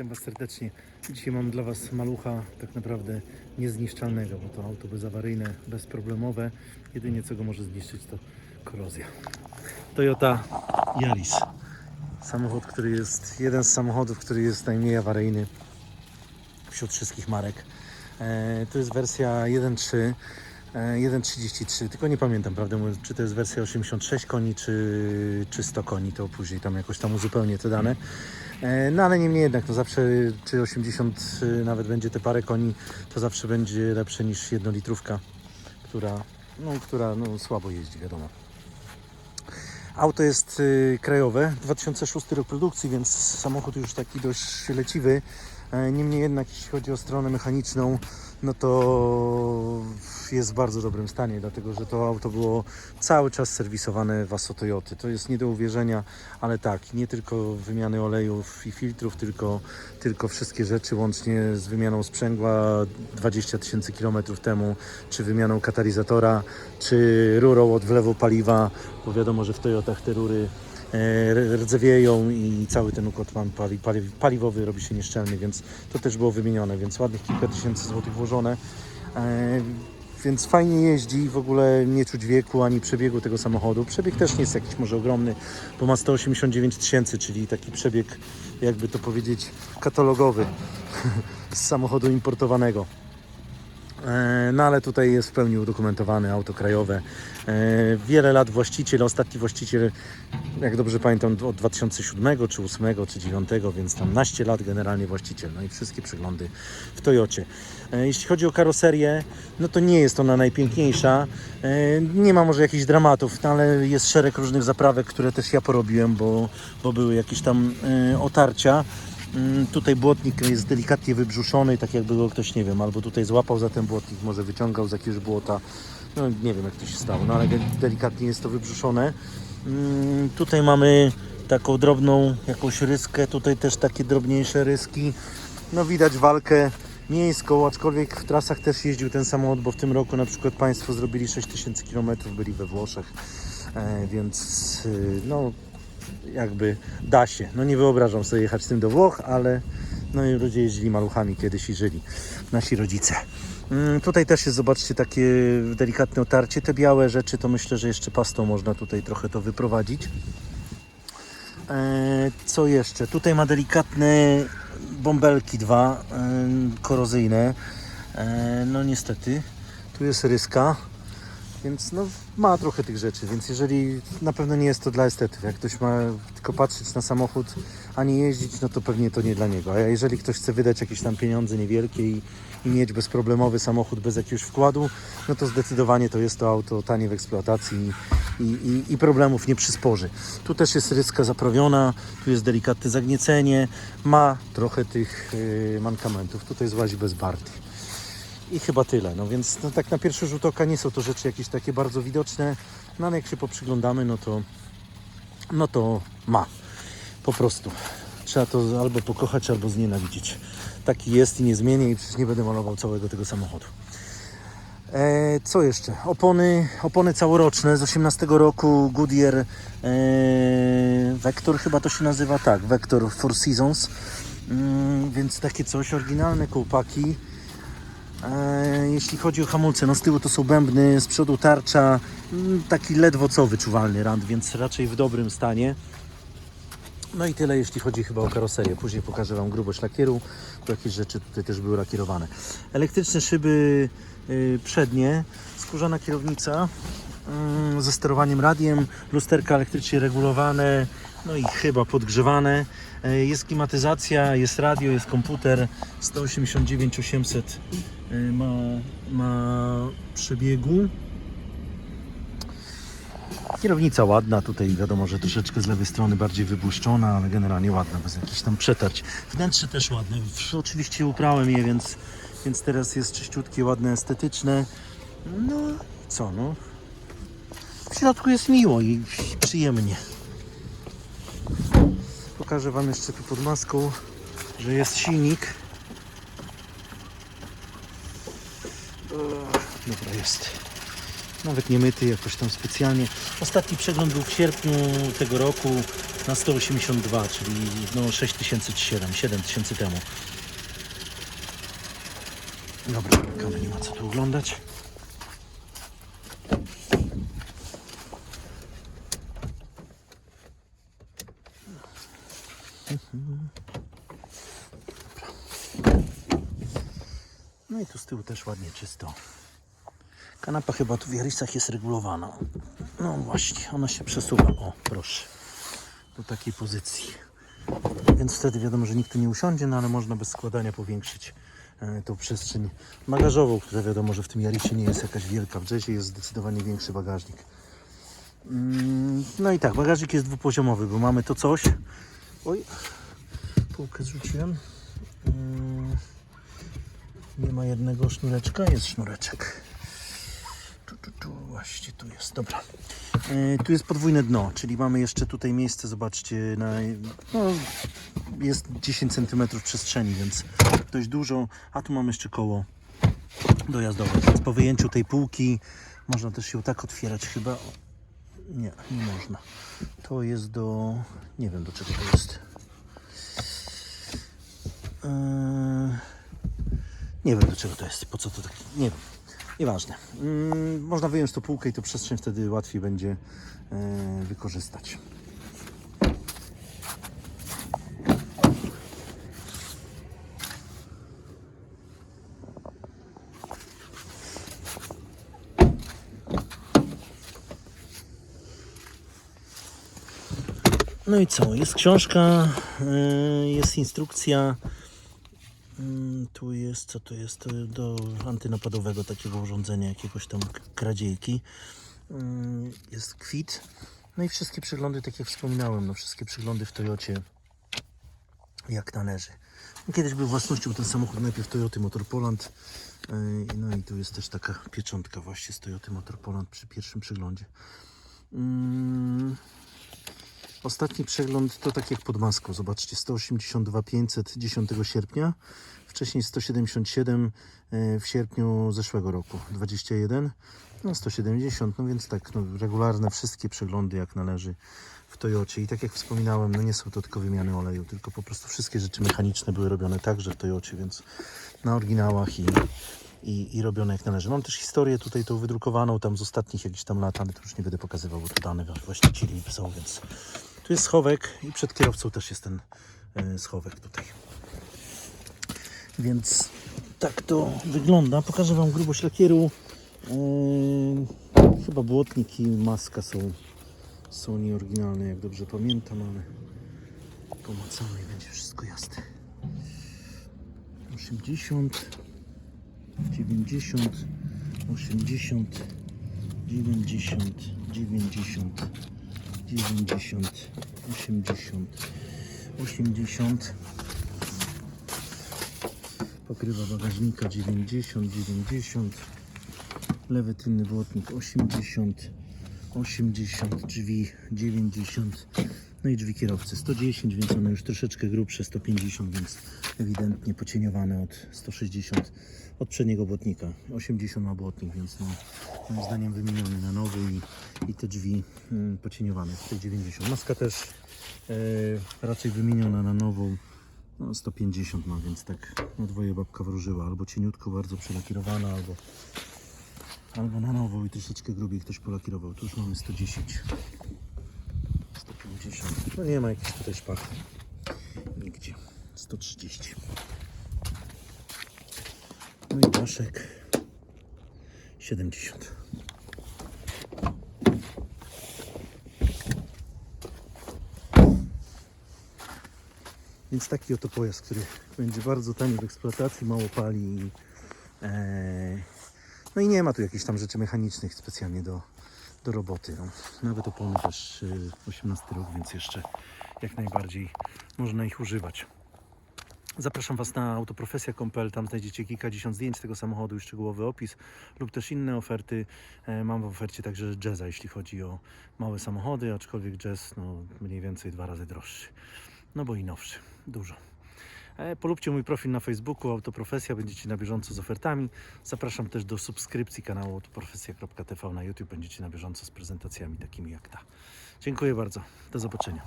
Witam Was serdecznie. Dzisiaj mam dla Was malucha tak naprawdę niezniszczalnego, bo to auto bezawaryjne, bezproblemowe. Jedynie co go może zniszczyć to korozja. Toyota Yaris. Samochód, który jest jeden z samochodów, który jest najmniej awaryjny wśród wszystkich marek. E, to jest wersja 1.3. e, 1.33, tylko nie pamiętam, prawdę mówiąc, czy to jest wersja 86 koni, czy, czy 100 koni, to później tam jakoś tam uzupełnię te dane. E, No ale niemniej jednak, no zawsze czy 80 y, nawet będzie te parę koni, to zawsze będzie lepsze niż jednolitrówka, która, no, która no, słabo jeździ, wiadomo. Auto jest y, krajowe, 2006 rok produkcji, więc samochód już taki dość leciwy. E, Niemniej jednak, jeśli chodzi o stronę mechaniczną, no to jest w bardzo dobrym stanie, dlatego że to auto było cały czas serwisowane w Aso Toyoty. To jest nie do uwierzenia, ale tak, nie tylko wymiany olejów i filtrów, tylko, tylko wszystkie rzeczy łącznie z wymianą sprzęgła 20 tysięcy kilometrów temu, czy wymianą katalizatora, czy rurą od wlewu paliwa, bo wiadomo, że w Toyotach te rury rdzewieją i cały ten układ pali, pali, paliwowy robi się nieszczelny, więc to też było wymienione, więc ładnych kilka tysięcy złotych włożone. E, Więc fajnie jeździ, w ogóle nie czuć wieku ani przebiegu tego samochodu. Przebieg też nie jest jakiś może ogromny, bo ma 189 tysięcy, czyli taki przebieg, jakby to powiedzieć, katalogowy z samochodu importowanego. E, No ale tutaj jest w pełni udokumentowane auto krajowe. E, Wiele lat właściciel, ostatni właściciel, jak dobrze pamiętam, od 2007 czy 2008 czy 2009, więc tam naście lat generalnie właściciel. No i wszystkie przeglądy w Toyocie. E, Jeśli chodzi o karoserię, no to nie jest ona najpiękniejsza. Nie ma może jakichś dramatów, no ale jest szereg różnych zaprawek, które też ja porobiłem, bo, bo były jakieś tam otarcia. Mm, Tutaj błotnik jest delikatnie wybrzuszony, tak jakby go ktoś, nie wiem, albo tutaj złapał za ten błotnik, może wyciągał z jakiegoś błota. No nie wiem jak to się stało, no ale de- delikatnie jest to wybrzuszone. Mm, Tutaj mamy taką drobną jakąś ryskę, tutaj też takie drobniejsze ryski. No widać walkę miejską, aczkolwiek w trasach też jeździł ten samochód, bo w tym roku na przykład Państwo zrobili 6000 km, byli we Włoszech, e, więc y, no jakby da się. No nie wyobrażam sobie jechać z tym do Włoch, ale no i ludzie jeździli maluchami kiedyś i żyli. Nasi rodzice. Mm, Tutaj też jest, zobaczcie, takie delikatne otarcie. Te białe rzeczy to myślę, że jeszcze pastą można tutaj trochę to wyprowadzić. E, Co jeszcze? Tutaj ma delikatne bąbelki dwa e, korozyjne. E, No niestety. Tu jest ryska. Więc no, ma trochę tych rzeczy, więc jeżeli na pewno nie jest to dla estetów, jak ktoś ma tylko patrzeć na samochód, a nie jeździć, no to pewnie to nie dla niego. A jeżeli ktoś chce wydać jakieś tam pieniądze niewielkie i, i mieć bezproblemowy samochód bez jakiegoś wkładu, no to zdecydowanie to jest to auto tanie w eksploatacji i, i, i problemów nie przysporzy. Tu też jest ryska zaprawiona, tu jest delikatne zagniecenie, ma trochę tych yy, mankamentów. Tutaj złazi bez bardy. I chyba tyle. No więc no, tak na pierwszy rzut oka nie są to rzeczy jakieś takie bardzo widoczne, no ale jak się poprzyglądamy, no to, no to ma. Po prostu. Trzeba to albo pokochać, albo znienawidzić. Taki jest i nie zmienię i przecież nie będę malował całego tego samochodu. E, co jeszcze? Opony, opony całoroczne z 18 roku Goodyear e, Vector chyba to się nazywa tak, Vector Four Seasons. Mm, więc takie coś, oryginalne kołpaki. E, Jeśli chodzi o hamulce, no z tyłu to są bębny, z przodu tarcza, mm, taki ledwo co wyczuwalny rand, więc raczej w dobrym stanie. No i tyle, jeśli chodzi chyba o karoserię. Później pokażę Wam grubość lakieru, bo jakieś rzeczy tutaj też były lakierowane. Elektryczne szyby y, przednie, skórzana kierownica mm, ze sterowaniem radiem, lusterka elektrycznie regulowane, no i chyba podgrzewane. E, Jest klimatyzacja, jest radio, jest komputer, 189 800 y, ma, ma przebiegu. Kierownica ładna, tutaj wiadomo, że troszeczkę z lewej strony bardziej wybłyszczona, ale generalnie ładna, bez jakichś tam przetarć. Wnętrze też ładne, oczywiście uprałem je, więc, więc teraz jest czyściutkie, ładne, estetyczne. No co, no. W środku jest miło i przyjemnie. Pokażę Wam jeszcze tu pod maską, że jest silnik. Dobra, jest. Nawet nie myty jakoś tam specjalnie. Ostatni przegląd był w sierpniu tego roku na 182, czyli no 6000 czy 7, 7000 temu. Dobra, kawy nie ma co tu oglądać. Z tyłu też ładnie czysto. Kanapa chyba tu w Jarisach jest regulowana. No właśnie, ona się przesuwa. O, proszę. Do takiej pozycji. Więc wtedy wiadomo, że nikt tu nie usiądzie, no ale można bez składania powiększyć e, tą przestrzeń bagażową, która wiadomo, że w tym Jarisie nie jest jakaś wielka. W Jazzie jest zdecydowanie większy bagażnik. Mm, No i tak, bagażnik jest dwupoziomowy, bo mamy to coś. Oj, półkę zrzuciłem. Nie ma jednego sznureczka, jest sznureczek. Tu, tu, tu, właśnie tu jest, dobra. E, tu jest podwójne dno, czyli mamy jeszcze tutaj miejsce, zobaczcie, na, no, jest 10 cm przestrzeni, więc dość dużo, a tu mamy jeszcze koło dojazdowe, więc po wyjęciu tej półki można też ją tak otwierać chyba. Nie, nie można. To jest do, nie wiem do czego to jest. Eee, nie wiem do czego to jest, po co to tak, nie wiem. Nieważne. Mm, można wyjąć tą półkę i to przestrzeń wtedy łatwiej będzie e, wykorzystać. No i co? Jest książka, e, jest instrukcja. Tu jest, co tu jest? To Do antynapadowego takiego urządzenia, jakiegoś tam kradziejki. Mm, Jest kwit. No i wszystkie przeglądy, tak jak wspominałem, no wszystkie przeglądy w Toyocie jak należy. No Kiedyś był własnością ten samochód najpierw Toyoty Motor Poland. Yy, No i tu jest też taka pieczątka właśnie z Toyoty Motor Poland przy pierwszym przeglądzie. Mm, Ostatni przegląd to tak jak pod maską. Zobaczcie, 182 500 10 sierpnia. Wcześniej 177 e, w sierpniu zeszłego roku. 21, no 170, no więc tak, no, regularne wszystkie przeglądy jak należy w Toyocie. I tak jak wspominałem, no nie są to tylko wymiany oleju, tylko po prostu wszystkie rzeczy mechaniczne były robione także w Toyocie, więc na oryginałach i, i, i robione jak należy. Mam też historię tutaj tą wydrukowaną tam z ostatnich jakichś tam lat, ale to już nie będę pokazywał, bo tu dane właścicieli są, więc tu jest schowek i przed kierowcą też jest ten e, schowek tutaj. Więc tak to wygląda. Pokażę Wam grubość lakieru. E, chyba błotnik i maska są, są nieoryginalne, jak dobrze pamiętam, ale pomacamy i będzie wszystko jasne. 80, 90, 80, 90, 90, 90, 80, 80. Pokrywa bagażnika 90, 90. Lewy tylny błotnik 80, 80, drzwi 90. No i drzwi kierowcy 110, więc one już troszeczkę grubsze, 150, więc ewidentnie pocieniowane od 160 od przedniego błotnika. 80 ma błotnik, więc no, moim zdaniem wymieniony na nowy i, i te drzwi mm, pocieniowane. Tutaj 90. Maska też e, raczej wymieniona na nową. No, 150 ma, więc tak no dwoje babka wróżyła. Albo cieniutko bardzo przelakierowana, albo, albo na nową i troszeczkę grubiej ktoś polakierował. Tu już mamy 110. 150. No nie ma jakichś tutaj szpach. Nigdzie. 130. No i daszek 70. Więc taki oto pojazd, który będzie bardzo tani w eksploatacji, mało pali. E, no i nie ma tu jakichś tam rzeczy mechanicznych specjalnie do, do roboty. No. Nawet opony też y, 18 rok, więc jeszcze jak najbardziej można ich używać. Zapraszam Was na autoprofesja.pl, tam znajdziecie kilkadziesiąt zdjęć tego samochodu i szczegółowy opis lub też inne oferty. E, Mam w ofercie także Jazza, jeśli chodzi o małe samochody, aczkolwiek Jazz no, mniej więcej dwa razy droższy. No bo i nowszy, dużo. E, Polubcie mój profil na Facebooku Autoprofesja, będziecie na bieżąco z ofertami. Zapraszam też do subskrypcji kanału autoprofesja.tv na YouTube, będziecie na bieżąco z prezentacjami takimi jak ta. Dziękuję bardzo, do zobaczenia.